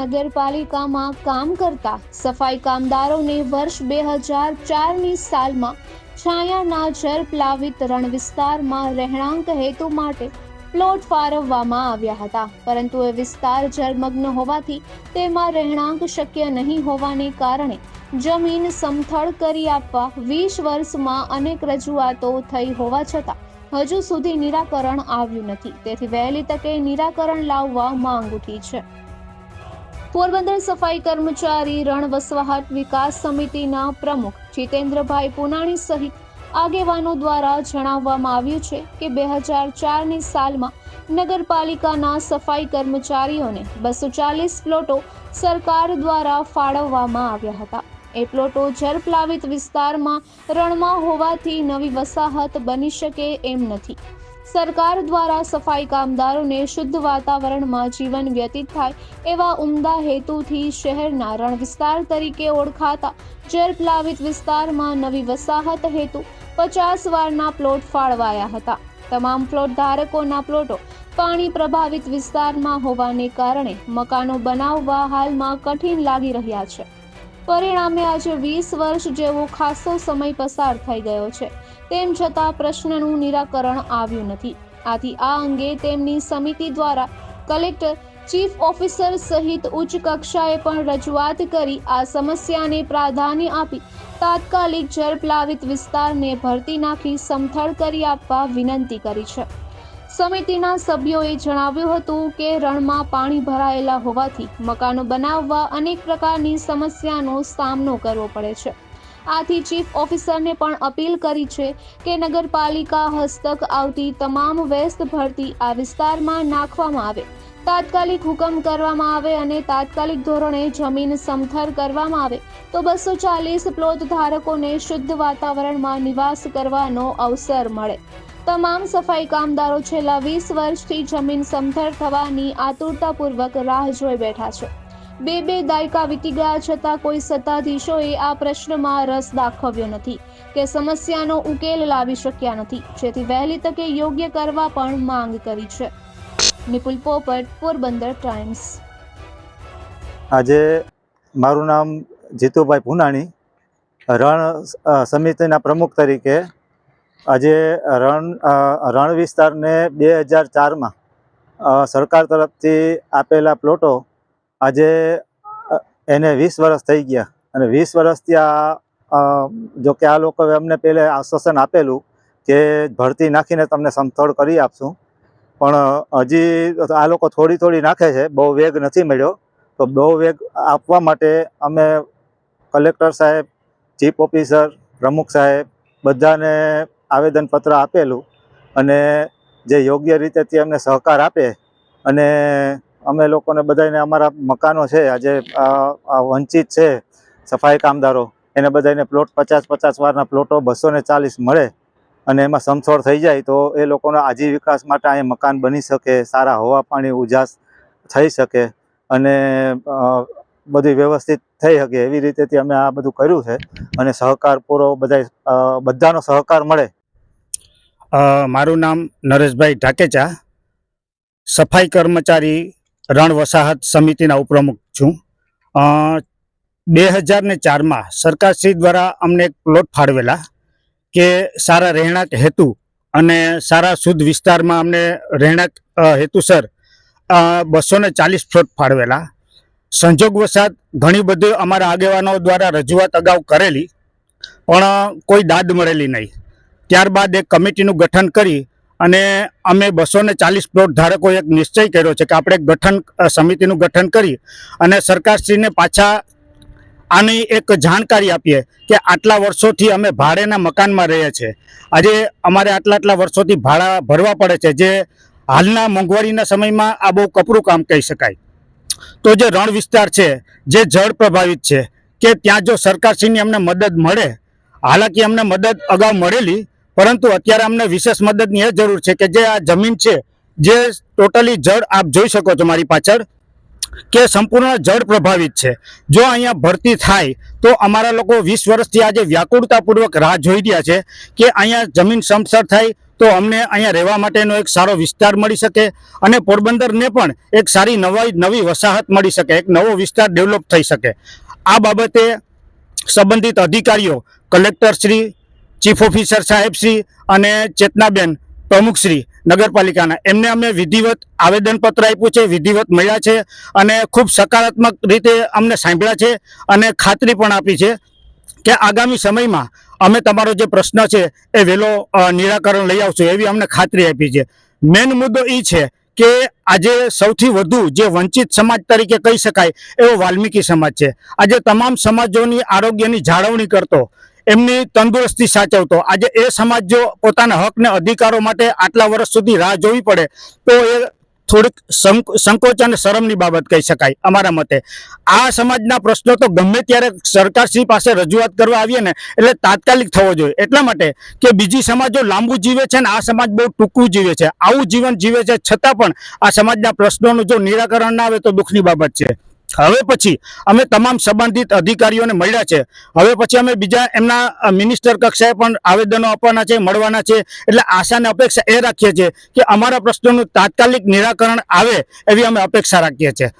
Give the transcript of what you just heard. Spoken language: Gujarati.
નગરપાલિકામાં કામ કરતા સફાઈ કામદારોને વર્ષ બે હજાર ચારની સાલમાં છાયાના જળ પ્લાવિત રણ વિસ્તારમાં રહેણાંક હેતુ માટે પ્લોટ ફાળવવામાં આવ્યા હતા. પરંતુ એ વિસ્તાર જળમગ્ન હોવાથી તેમાં રહેણાંક શક્ય નહીં હોવાને કારણે જમીન સમથળ કરી આપવા વીસ વર્ષમાં અનેક રજૂઆતો થઈ હોવા છતાં હજુ સુધી નિરાકરણ આવ્યું નથી. તેથી વહેલી તકે નિરાકરણ લાવવા માંગ ઉઠી છે. પોરબંદર સફાઈ કર્મચારી રણ વસવાહટ વિકાસ સમિતિના પ્રમુખ જીતેન્દ્રભાઈ પુનાણી સહિત આગેવાનો દ્વારા જણાવવામાં આવ્યું છે કે બે હજાર ચારની સાલમાં નગરપાલિકાના સફાઈ કર્મચારીઓને બસો ચાલીસ પ્લોટો સરકાર દ્વારા ફાળવવામાં આવ્યા હતા. એ પ્લોટો જળપ્લાવિત વિસ્તારમાં રણમાં હોવાથી નવી વસાહત બની શકે એમ નથી. સરકાર દ્વારા સફાઈ કામદારોને શુદ્ધ વાતાવરણમાં જીવન વ્યતીત થાય એવા ઉમદા હેતુથી શહેરના રણ વિસ્તાર તરીકે ઓળખાતા જળપ્લાવિત વિસ્તારમાં નવી વસાહત હેતુ પચાસ વારના પ્લોટ ફાળવાયા હતા. તમામ પ્લોટ ધારકોના પ્લોટો પાણી પ્રભાવિત વિસ્તારમાં હોવાને કારણે મકાનો બનાવવા હાલમાં કઠિન લાગી રહ્યા છે. પરિણામે આજે વીસ વર્ષ જેવો ખાસો સમય પસાર થઈ ગયો છે. તેમ છતાં પ્રશ્નનું નિરાકરણ આવ્યું નથી. આથી આ અંગે તેમની સમિતિ દ્વારા કલેક્ટર, ચીફ ઓફિસર સહિત ઉચ્ચ કક્ષાએ પણ રજૂઆત કરી આ સમસ્યાને પ્રાધાન્ય આપી તાત્કાલિક જળપ્લાવિત વિસ્તારને ભરતી નાખી સમથળ કરી આપવા વિનંતી કરી છે. સમિતિના સભ્યોએ જણાવ્યું હતું કે રણમાં પાણી ભરાયેલા હોવાથી મકાનો બનાવવા અનેક પ્રકારની સમસ્યાનો સામનો કરવો પડે છે. આથી ચીફ ઓફિસરને પણ અપીલ કરી છે કે નગરપાલિકા હસ્તક આવતી તમામ વેસ્ટ ભરતી આ વિસ્તારમાં નાખવામાં આવે. તાત્કાલિક હુકમ કરવામાં આવે અને તાત્કાલિક ધોરણે જમીન સમથર કરવામાં આવે તો બસો ચાલીસ પ્લોટ ધારકોને શુદ્ધ વાતાવરણમાં નિવાસ કરવાનો અવસર મળે. તમામ સફાઈ કામદારો છેલ્લા વીસ વર્ષથી જમીન સમથર થવાની આતુરતાપૂર્વક રાહ જોઈ બેઠા છે. બે બે દાયકા વીતી ગયા છતાં કોઈ સત્તાધીશોએ આ પ્રશ્નમાં રસ દાખવ્યો નથી કે સમસ્યાનો ઉકેલ લાવી શક્યા નથી. જેથી વહેલી તકે યોગ્ય કરવા પણ માંગ કરી છે. નિપુલ પોપટ, પોરબંદર ટાઈમ્સ. આજે મારું નામ જીતુભાઈ પુનાણી રણ સમિતિના પ્રમુખ તરીકે આજે રણ રણ વિસ્તારને બે હજાર ચારમાં સરકાર તરફથી આપેલા પ્લોટો આજે એને વીસ વર્ષ થઈ ગયા. અને વીસ વર્ષથી આ જો કે આ લોકોએ અમને પહેલે આશ્વાસન આપેલું કે ભરતી નાખીને તમને સમથળ કરી આપશું. પણ હજી આ લોકો થોડી થોડી નાખે છે. બહુ વેગ નથી મળ્યો. તો બહુ વેગ આપવા માટે અમે કલેક્ટર સાહેબ, ચીફ ઓફિસર, પ્રમુખ સાહેબ બધાને આવેદનપત્ર આપેલું. અને જે યોગ્ય રીતે તે અમને સહકાર આપે અને અમે લોકોને બધાને અમારા મકાનો છે, આજે વંચિત છે સફાઈ કામદારો. એને બધાને પ્લોટ પચાસ પચાસ વારના પ્લોટો બસો ચાલીસ મળે અને એમાં સમસોળ થઈ જાય તો એ લોકોના આજીવિકાસ માટે અહીંયા મકાન બની શકે, સારા હવા પાણી, ઉજાસ થઈ શકે અને બધું વ્યવસ્થિત થઈ શકે એવી રીતેથી અમે આ બધું કર્યું છે અને સહકાર પૂરો બધા બધાનો સહકાર મળે. મારું નામ નરેશભાઈ ઢાકેચા, સફાઈ કર્મચારી રણ વસાહત સમિતિના ઉપપ્રમુખ છું. બે હજાર ને ચારમાં સરકારશ્રી દ્વારા અમને એક પ્લોટ ફાળવેલા કે સારા રહેણાંક હેતુ અને સારા શુદ્ધ વિસ્તારમાં અમને રહેણાંક હેતુસર બસો ને ચાલીસ પ્લોટ ફાળવેલા. સંજોગવશાત ઘણી બધી અમારા આગેવાનો દ્વારા રજૂઆત અગાઉ કરેલી, પણ કોઈ દાદ મળેલી નહીં. ત્યારબાદ એક કમિટીનું ગઠન કરી અને અમે બસો ને ચાલીસ પ્લોટ ધારકો એક નિશ્ચય કર્યો છે કે આપણે એક ગઠન સમિતિનું ગઠન કરી અને સરકારશ્રીને પાછા આની એક જાણકારી આપીએ કે આટલા વર્ષોથી અમે ભાડેના મકાનમાં રહીએ છીએ. આજે અમારે આટલા આટલા વર્ષોથી ભાડા ભરવા પડે છે જે હાલના મોંઘવારીના સમયમાં આ બહુ કપરું કામ કહી શકાય. તો જે રણ વિસ્તાર છે, જે જળ પ્રભાવિત છે કે ત્યાં જો સરકારશ્રીની અમને મદદ મળે, હાલાકી અમને મદદ અગાઉ મળેલી પરંતુ અત્યારે અમને વિશેષ મદદની એ જરૂર છે કે જે આ જમીન છે, જે ટોટલી જળ આપ જોઈ શકો છો મારી પાછળ, કે સંપૂર્ણ જળ પ્રભાવિત છે. જો અહીંયા ભરતી થાય, તો અમારા લોકો વીસ વર્ષથી આજે વ્યાકુળતાપૂર્વક રાહ જોઈ રહ્યા છે કે અહીંયા જમીન સમસર થાય, તો અમને અહીંયા રહેવા માટેનો એક સારો વિસ્તાર મળી શકે અને પોરબંદરને પણ એક સારી નવાઈ, નવી વસાહત મળી શકે, એક નવો વિસ્તાર ડેવલપ થઈ શકે. આ બાબતે સંબંધિત અધિકારીઓ કલેક્ટર શ્રી ચીફ ઓફિસર સાહેબ શ્રી અને ચેતનાબેન પ્રમુખશ્રી નગરપાલિકાના. એમને અમે વિધિવત આવેદનપત્ર આપ્યું છે, વિધિવત મળ્યા છે અને ખૂબ સકારાત્મક રીતે અમને સાંભળ્યા છે અને ખાતરી પણ આપી છે કે આગામી સમયમાં અમે તમારો જે પ્રશ્ન છે એ વહેલો નિરાકરણ લઈ આવશું એવી અમને ખાતરી આપી છે. મેન મુદ્દો એ છે કે આજે સૌથી વધુ જે વંચિત સમાજ તરીકે કહી શકાય એવો વાલ્મીકી સમાજ છે. આજે તમામ સમાજોની આરોગ્યની જાળવણી કરતો એમની તંદુરસ્તી સાચવતો. આજે એ સમાજ જો પોતાના હક ને અધિકારો માટે આટલા વર્ષ સુધી રાહ જોવી પડે, તો એ થોડીક સંક- સંકોચ અને શરમની બાબત કહી શકાય અમારા મતે. આ સમાજના પ્રશ્નો તો ગમે ત્યારે સરકારશ્રી પાસે રજૂઆત કરવા આવીએ ને, એટલે તાત્કાલિક થવો જોઈએ. એટલા માટે કે બીજી સમાજો લાંબુ જીવે છે ને આ સમાજ બહુ ટૂંકું જીવે છે. આવું જીવન જીવે છે છતાં પણ આ સમાજના પ્રશ્નોનું જો નિરાકરણ ના આવે તો દુઃખની બાબત છે. હવે પછી અમે તમામ સંબંધિત અધિકારીઓને મળ્યા છે. હવે પછી અમે બીજા એમના મિનિસ્ટર કક્ષાએ પણ આવેદનો આપવાના છે, મળવાના છે. એટલે આશા અને અપેક્ષા એ રાખીએ છીએ કે અમારા પ્રશ્નોનું તાત્કાલિક નિરાકરણ આવે એવી અમે અપેક્ષા રાખીએ છીએ.